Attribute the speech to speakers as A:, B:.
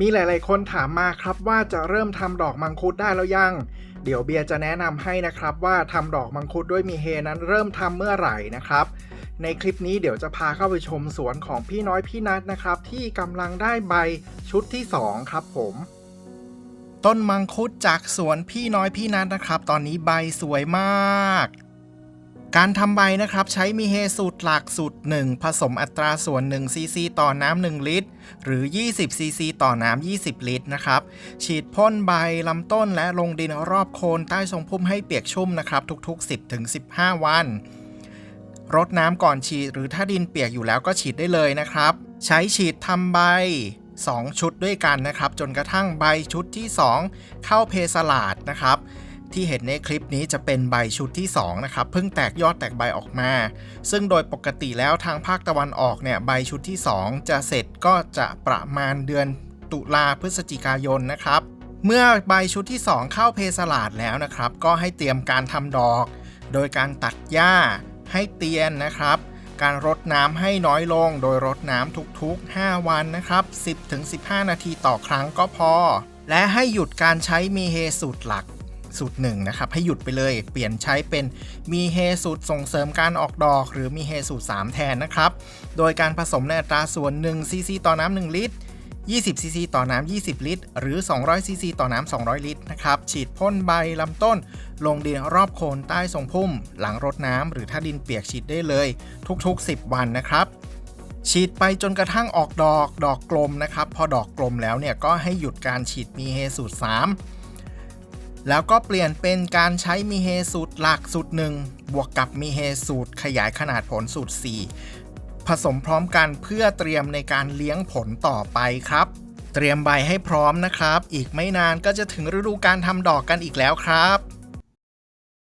A: มีหลายๆ คนถามมาครับว่าจะเริ่มทำดอกมังคุดได้แล้วยัง เดี๋ยวเบียร์จะแนะนำให้นะครับว่าทำดอกมังคุดด้วยมีเฮนั้นเริ่มทำเมื่อไหร่นะครับ ในคลิปนี้เดี๋ยวจะพาเข้าไปชมสวนของพี่น้อยพี่นัทนะครับ ที่กำลังได้ใบชุดที่ 2 ครับผม ต้นมังคุดจากสวนพี่น้อยพี่นัทนะครับ ตอนนี้ใบสวยมาก การทำใบนะครับใช้มีเฮสูตรหลักสูตร 1 ผสมอัตราส่วน1ซีซีต่อน้ำ1ลิตร หรือ 20ซีซีต่อน้ำ20 ลิตรนะครับ ฉีดพ่นใบลำต้นและลงดินรอบโคนใต้ทรงพุ่มให้เปียกชุ่มนะครับ ทุก ๆ 10-15 วัน รดน้ำก่อนฉีดหรือถ้าดินเปียกอยู่แล้วก็ฉีดได้เลยนะครับ ใช้ฉีดทำใบ 2 ชุดด้วยกันนะครับ จนกระทั่งใบชุดที่ 2 เข้าเพสลาดนะครับ ที่เห็นในคลิปนี้จะเป็นใบชุดที่ 2 นะครับ เพิ่งแตกยอดแตกใบออกมา ซึ่งโดยปกติแล้วทางภาคตะวันออกเนี่ยใบชุดที่ 2 จะเสร็จก็จะประมาณเดือนตุลาพฤศจิกายนนะครับ เมื่อใบชุดที่ 2 เข้าเพสลาดแล้วนะครับ ก็ให้เตรียมการทำดอก โดยการตัดหญ้าให้เตียนนะครับ การรดน้ำให้น้อยลง โดยรดน้ำทุกๆ 5 วันนะครับ 10-15 นาทีต่อครั้งก็พอ และให้หยุดการใช้มีเฮสูตรหลัก สูตรหนึ่งนะครับให้หยุดไปเลย เปลี่ยนใช้เป็นมีเฮสูตรส่งเสริมการออกดอก หรือมีเฮสูตร3แทนนะครับ โดยการผสมในอัตราส่วน1ซีซีต่อน้ำ1ลิตร20ซีซีต่อน้ำ 20 ลิตร หรือ 200ซีซีต่อน้ำ 200 ลิตร นะครับ ฉีดพ่นใบลำต้น ลงดินรอบโคนใต้ทรงพุ่ม หลังรดน้ำ หรือถ้าดินเปียกฉีดได้เลย ทุกๆ 10 วันนะครับ ฉีดไปจนกระทั่งออกดอก ดอกกลมนะครับ พอดอกกลมแล้วเนี่ย ก็ให้หยุดการฉีดมีเฮสูตร 3 แล้วก็เปลี่ยนเป็นการใช้มีเฮสูตรหลักสูตรหนึ่งบวกกับมีเฮสูตรขยายขนาดผลสูตร 4 ผสมพร้อมกันเพื่อเตรียมในการเลี้ยงผลต่อไปครับ เตรียมใบให้พร้อมนะครับ อีกไม่นานก็จะถึงฤดูการทำดอกกันอีกแล้วครับ